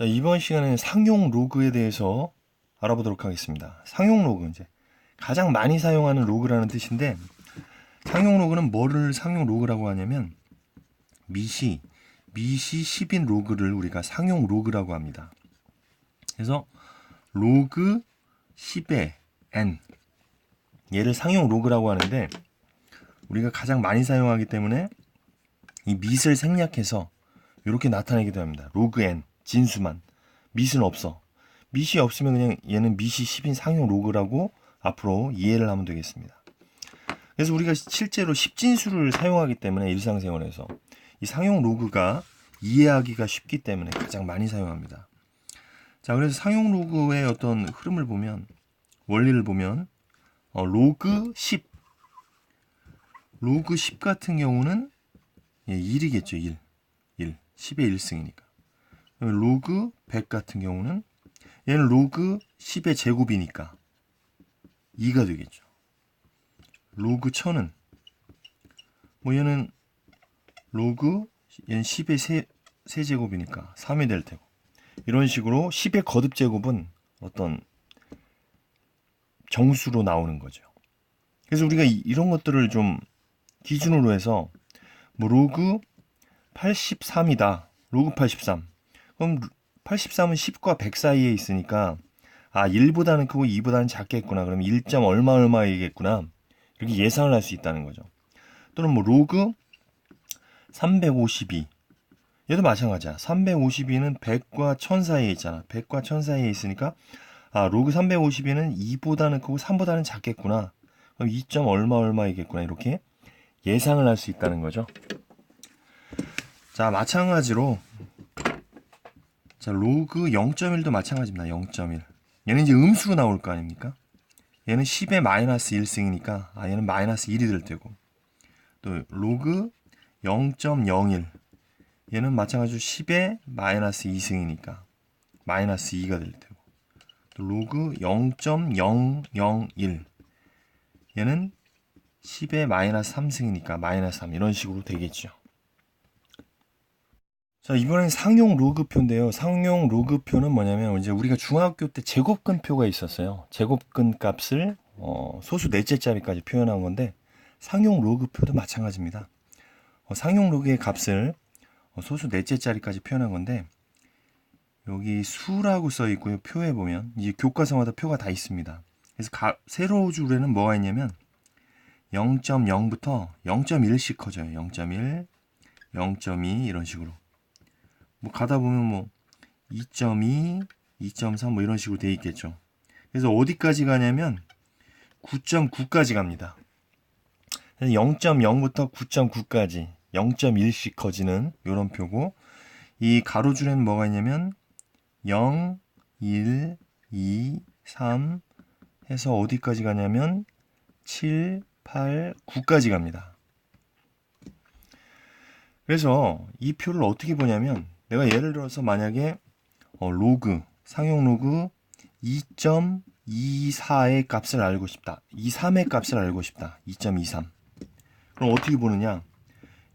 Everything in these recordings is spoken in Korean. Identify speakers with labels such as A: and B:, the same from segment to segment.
A: 자, 이번 시간에는 상용 로그에 대해서 알아보도록 하겠습니다. 상용 로그 이제 가장 많이 사용하는 로그라는 뜻인데 상용 로그는 뭐를 상용 로그라고 하냐면 미시 미시 10인 로그를 우리가 상용 로그라고 합니다. 그래서 로그 10의 n 얘를 상용 로그라고 하는데 우리가 가장 많이 사용하기 때문에 이 밑을 생략해서 이렇게 나타내기도 합니다. 로그 n 진수만 밑은 없어. 밑이 없으면 그냥 얘는 밑이 10인 상용 로그라고 앞으로 이해를 하면 되겠습니다. 그래서 우리가 실제로 10진수를 사용하기 때문에 일상생활에서 이 상용 로그가 이해하기가 쉽기 때문에 가장 많이 사용합니다. 자, 그래서 상용 로그의 어떤 흐름을 보면 원리를 보면 어, 로그 10 로그 10 같은 경우는 예, 1이겠죠. 1. 1. 10의 1승이니까. 로그 100 같은 경우는 얘는 로그 10의 제곱이니까 2가 되겠죠. 로그 1000은 뭐 얘는 로그 얘는 10의 세, 세제곱이니까 3이 될 테고 이런 식으로 10의 거듭 제곱은 어떤 정수로 나오는 거죠. 그래서 우리가 이- 이런 것들을 좀 기준으로 해서 뭐 로그 83이다. 로그 83. 그럼 83은 10과 100 사이에 있으니까 아 1보다는 크고 2보다는 작겠구나. 그럼 1. 얼마 얼마이겠구나. 이렇게 예상을 할 수 있다는 거죠. 또는 뭐 로그 352. 얘도 마찬가지야. 352는 100과 1000 사이에 있잖아. 100과 1000 사이에 있으니까 아 로그 352는 2보다는 크고 3보다는 작겠구나. 그럼 2. 얼마 얼마이겠구나. 이렇게 예상을 할 수 있다는 거죠. 자, 마찬가지로 자, 로그 0.1도 마찬가지입니다. 0.1. 얘는 이제 음수로 나올 거 아닙니까? 얘는 10의 마이너스 1승이니까 아 얘는 마이너스 1이 될 테고 또 로그 0.01 얘는 마찬가지로 10의 마이너스 2승이니까 마이너스 2가 될 테고 또 로그 0.001 얘는 10의 마이너스 3승이니까 마이너스 3 이런 식으로 되겠죠. 자 이번엔 상용 로그표인데요. 상용 로그표는 뭐냐면 이제 우리가 중학교 때 제곱근표가 있었어요. 제곱근 값을 어, 소수 넷째 자리까지 표현한 건데 상용 로그표도 마찬가지입니다. 어, 상용 로그의 값을 어, 소수 넷째 자리까지 표현한 건데 여기 수라고 써 있고요. 표에 보면 이제 교과서마다 표가 다 있습니다. 그래서 가, 세로 줄에는 뭐가 있냐면 0.0부터 0.1씩 커져요. 0.1, 0.2 이런 식으로. 뭐 가다 보면 뭐 2.2, 2.3 뭐 이런 식으로 돼 있겠죠. 그래서 어디까지 가냐면 9.9까지 갑니다. 0.0부터 9.9까지 0.1씩 커지는 이런 표고 이 가로줄에는 뭐가 있냐면 0, 1, 2, 3 해서 어디까지 가냐면 7, 8, 9까지 갑니다. 그래서 이 표를 어떻게 보냐면 내가 예를 들어서 만약에 어, 로그 상용 로그 2.24의 값을 알고 싶다. 23의 값을 알고 싶다. 2.23. 그럼 어떻게 보느냐?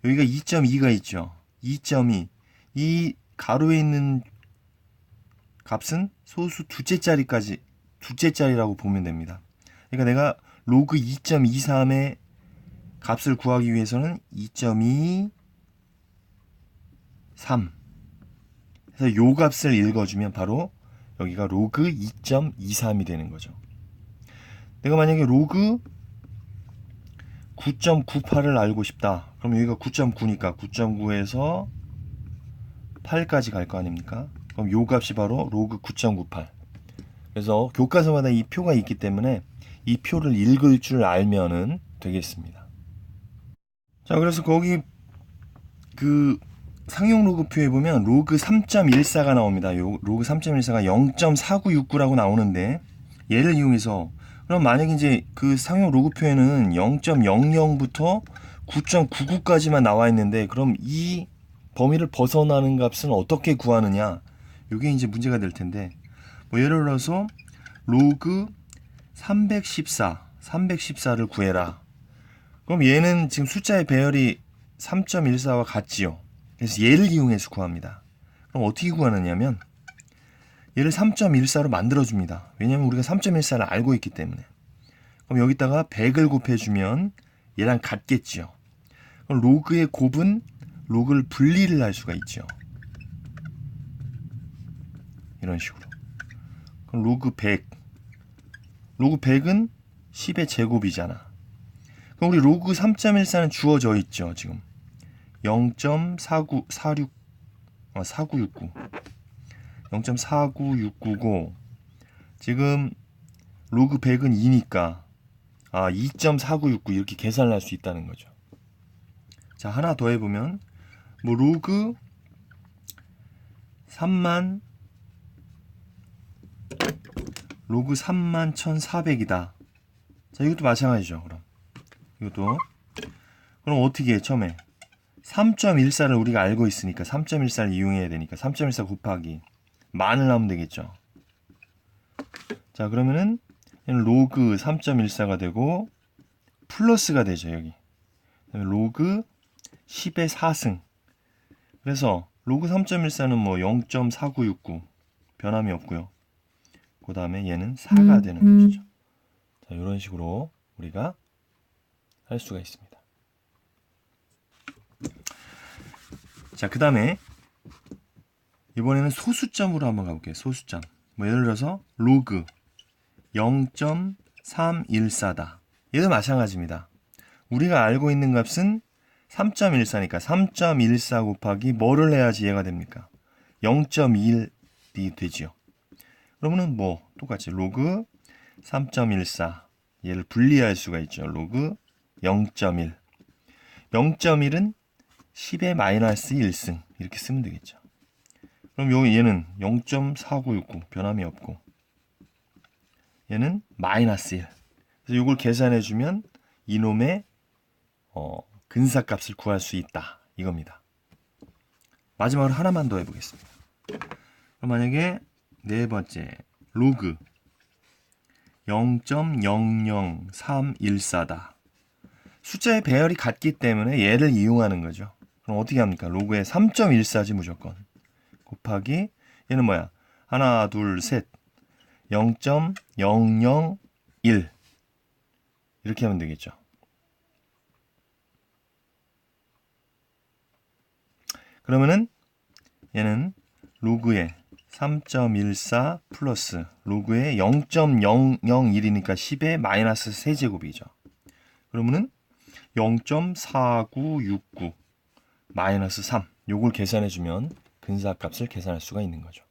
A: 여기가 2.2가 있죠. 2.2. 이 가로에 있는 값은 소수 두째 자리까지 두째 자리라고 보면 됩니다. 그러니까 내가 로그 2.23의 값을 구하기 위해서는 2.2 3 그래서 요 값을 읽어주면 바로 여기가 로그 2.23이 되는 거죠. 내가 만약에 로그 9.98을 알고 싶다. 그럼 여기가 9.9니까 9.9에서 8까지 갈 거 아닙니까? 그럼 요 값이 바로 로그 9.98. 그래서 교과서마다 이 표가 있기 때문에 이 표를 읽을 줄 알면은 되겠습니다. 자, 그래서 거기 그 상용 로그표에 보면 로그 3.14가 나옵니다. 요 로그 3.14가 0.4969라고 나오는데 얘를 이용해서 그럼 만약에 이제 그 상용 로그표에는 0.00부터 9.99까지만 나와 있는데 그럼 이 범위를 벗어나는 값은 어떻게 구하느냐? 요게 이제 문제가 될 텐데 뭐 예를 들어서 로그 314, 314를 구해라. 그럼 얘는 지금 숫자의 배열이 3.14와 같지요. 그래서 얘를 이용해서 구합니다. 그럼 어떻게 구하느냐면 얘를 3.14로 만들어줍니다. 왜냐면 우리가 3.14를 알고 있기 때문에. 그럼 여기다가 100을 곱해주면 얘랑 같겠지요. 그럼 로그의 곱은 로그를 분리를 할 수가 있죠. 이런 식으로. 그럼 로그 100. 로그 100은 10의 제곱이잖아. 그럼 우리 로그 3.14는 주어져 있죠, 지금. 0.4946 어, 4969 0.49699고 지금 로그 100은 2니까 아 2.4969 이렇게 계산을 할 수 있다는 거죠. 자 하나 더 해보면 뭐 로그 3만 로그 3만 1,400이다. 자 이것도 마찬가지죠. 그럼 이것도 그럼 어떻게 해 처음에 3.14를 우리가 알고 있으니까 3.14를 이용해야 되니까 3.14 곱하기 만을 하면 되겠죠. 자 그러면은 로그 3.14가 되고 플러스가 되죠 여기. 로그 10의 4승. 그래서 로그 3.14는 뭐 0.4969 변함이 없고요. 그 다음에 얘는 4가 되는 것이죠. 자 이런 식으로 우리가 할 수가 있습니다. 자, 그 다음에 이번에는 소수점으로 한번 가볼게요. 소수점. 뭐 예를 들어서 로그 0.314다. 얘도 마찬가지입니다. 우리가 알고 있는 값은 3.14니까 3.14 곱하기 뭐를 해야지 얘가 됩니까? 0.1이 되지요. 그러면은 뭐 똑같이 로그 3.14 얘를 분리할 수가 있죠. 로그 0.1 0.1은 10의 마이너스 1승 이렇게 쓰면 되겠죠. 그럼 요 얘는 0.4969 변함이 없고 얘는 마이너스 1. 그래서 이걸 계산해 주면 이놈의 어, 근사값을 구할 수 있다 이겁니다. 마지막으로 하나만 더 해보겠습니다. 그럼 만약에 네 번째 로그 0.00314다. 숫자의 배열이 같기 때문에 얘를 이용하는 거죠. 그럼 어떻게 합니까? 로그에 3.14지 무조건. 곱하기 얘는 뭐야? 하나, 둘, 셋. 0.001 이렇게 하면 되겠죠. 그러면은 얘는 로그에 3.14 플러스 로그에 0.001이니까 10의 마이너스 세제곱이죠. 그러면은 0.4969 마이너스 3 요걸 계산해 주면 근사값을 계산할 수가 있는 거죠.